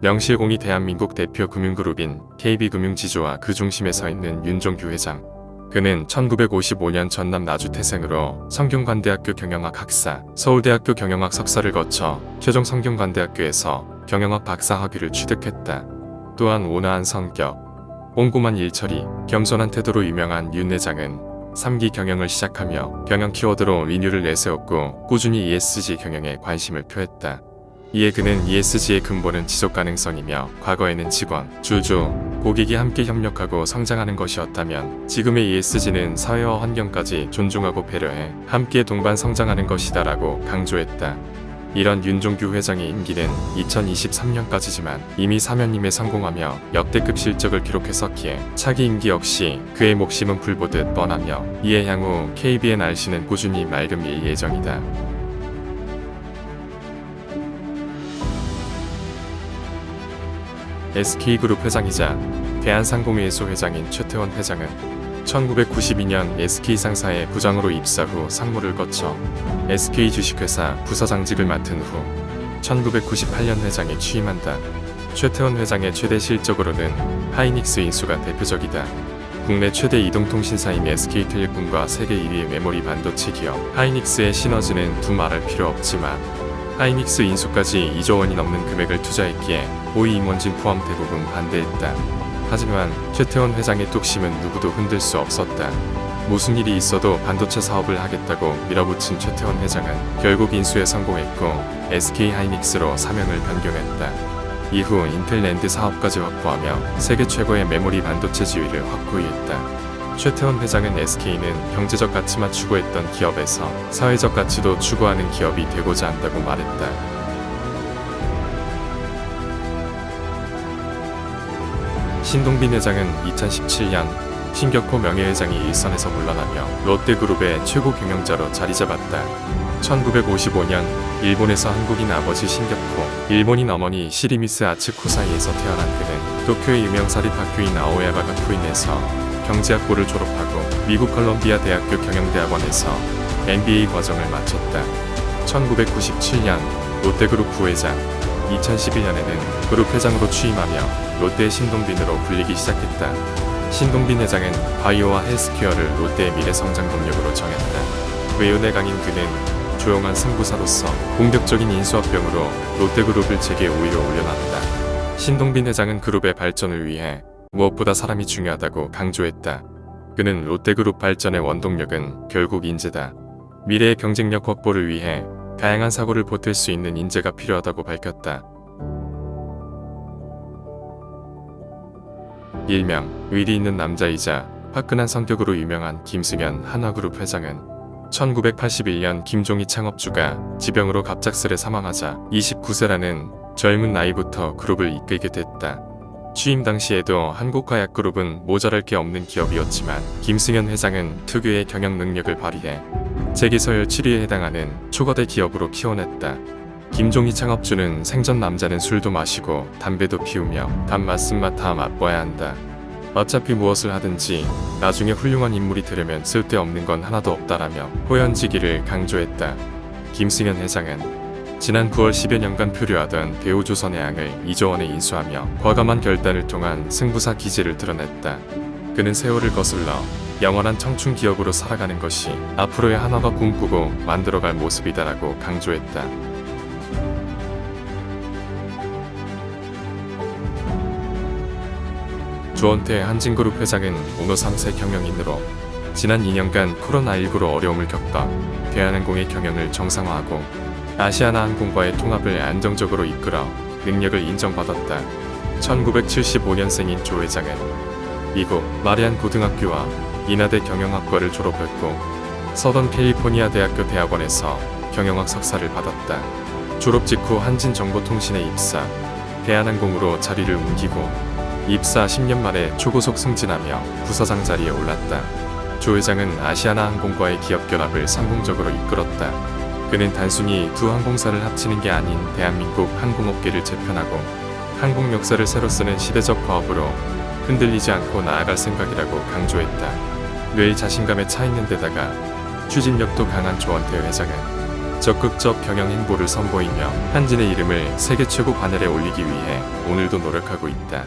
명실공히 대한민국 대표 금융그룹인 KB금융지주와 그 중심에 서 있는 윤종규 회장. 그는 1955년 전남 나주 태생으로 성균관대학교 경영학 학사, 서울대학교 경영학 석사를 거쳐 최종 성균관대학교에서 경영학 박사 학위를 취득했다. 또한 온화한 성격, 꼼꼼한 일처리, 겸손한 태도로 유명한 윤 회장은 3기 경영을 시작하며 경영 키워드로 리뉴를 내세웠고 꾸준히 ESG 경영에 관심을 표했다. 이에 그는 ESG의 근본은 지속 가능성이며 과거에는 직원, 주주, 고객이 함께 협력하고 성장하는 것이었다면 지금의 ESG는 사회와 환경까지 존중하고 배려해 함께 동반 성장하는 것이다라고 강조했다. 이런 윤종규 회장의 임기는 2023년까지지만 이미 사면임에 성공하며 역대급 실적을 기록했었기에 차기 임기 역시 그의 목심은 불보듯 뻔하며 이에 향후 KBNRC는 꾸준히 맑은 밀 예정이다. SK그룹 회장이자 대한상공회의소 회장인 최태원 회장은 1992년 SK 상사의 부장으로 입사 후 상무를 거쳐 SK 주식회사 부서장직을 맡은 후 1998년 회장에 취임한다. 최태원 회장의 최대 실적으로는 하이닉스 인수가 대표적이다. 국내 최대 이동통신사인 SK텔레콤과 세계 1위의 메모리 반도체 기업 하이닉스의 시너지는 두 말할 필요 없지만 하이닉스 인수까지 2조 원이 넘는 금액을 투자했기에 고위 임원진 포함 대부분 반대했다. 하지만 최태원 회장의 뚝심은 누구도 흔들 수 없었다. 무슨 일이 있어도 반도체 사업을 하겠다고 밀어붙인 최태원 회장은 결국 인수에 성공했고 SK 하이닉스로 사명을 변경했다. 이후 인텔 랜드 사업까지 확보하며 세계 최고의 메모리 반도체 지위를 확고히 했다. 최태원 회장은 SK는 경제적 가치만 추구했던 기업에서 사회적 가치도 추구하는 기업이 되고자 한다고 말했다. 신동빈 회장은 2017년 신격호 명예회장이 일선에서 물러나며 롯데그룹의 최고 경영자로 자리 잡았다. 1955년 일본에서 한국인 아버지 신격호, 일본인 어머니 시리미스 아츠코 사이에서 태어난 그는 도쿄의 유명 사립 학교인 아오야마 가쿠인에서 경제학부를 졸업하고 미국 컬럼비아 대학교 경영대학원에서 MBA 과정을 마쳤다. 1997년 롯데그룹 부회장, 2011년에는 그룹 회장으로 취임하며 롯데의 신동빈으로 불리기 시작했다. 신동빈 회장은 바이오와 헬스케어를 롯데의 미래 성장 동력으로 정했다. 외연에 강인 그는 조용한 승부사로서 공격적인 인수합병으로 롯데그룹을 제게 5위로 올려놨다. 신동빈 회장은 그룹의 발전을 위해 무엇보다 사람이 중요하다고 강조했다. 그는 롯데그룹 발전의 원동력은 결국 인재다. 미래의 경쟁력 확보를 위해 다양한 사고를 보탤 수 있는 인재가 필요하다고 밝혔다. 일명 의리 있는 남자이자 화끈한 성격으로 유명한 김승현 한화그룹 회장은 1981년 김종희 창업주가 지병으로 갑작스레 사망하자 29세라는 젊은 나이부터 그룹을 이끌게 됐다. 취임 당시에도 한국화약그룹은 모자랄 게 없는 기업이었지만 김승현 회장은 특유의 경영 능력을 발휘해 세계서열 7위에 해당하는 초거대 기업으로 키워냈다. 김종희 창업주는 생전 남자는 술도 마시고 담배도 피우며 단맛쓴맛 다 맛봐야 한다. 어차피 무엇을 하든지 나중에 훌륭한 인물이 되려면 쓸데없는 건 하나도 없다라며 호연지기를 강조했다. 김승현 회장은 지난 9월 10여 년간 표류하던 대우조선의 양을 2조 원에 인수하며 과감한 결단을 통한 승부사 기질을 드러냈다. 그는 세월을 거슬러 영원한 청춘 기업으로 살아가는 것이 앞으로의 한화가 꿈꾸고 만들어갈 모습이다라고 강조했다. 조원태 한진그룹 회장은 오노 3세 경영인으로 지난 2년간 코로나19로 어려움을 겪던 대한항공의 경영을 정상화하고 아시아나 항공과의 통합을 안정적으로 이끌어 능력을 인정받았다. 1975년생인 조 회장은 미국 마리안 고등학교와 인하대 경영학과를 졸업했고 서던 캘리포니아 대학교 대학원에서 경영학 석사를 받았다. 졸업 직후 한진정보통신에 입사, 대한항공으로 자리를 옮기고 입사 10년 만에 초고속 승진하며 부서장 자리에 올랐다. 조 회장은 아시아나 항공과의 기업 결합을 성공적으로 이끌었다. 그는 단순히 두 항공사를 합치는 게 아닌 대한민국 항공업계를 재편하고 항공 역사를 새로 쓰는 시대적 과업으로 흔들리지 않고 나아갈 생각이라고 강조했다. 뇌의 자신감에 차 있는 데다가 추진력도 강한 조원태 회장은 적극적 경영 행보를 선보이며 한진의 이름을 세계 최고 반열에 올리기 위해 오늘도 노력하고 있다.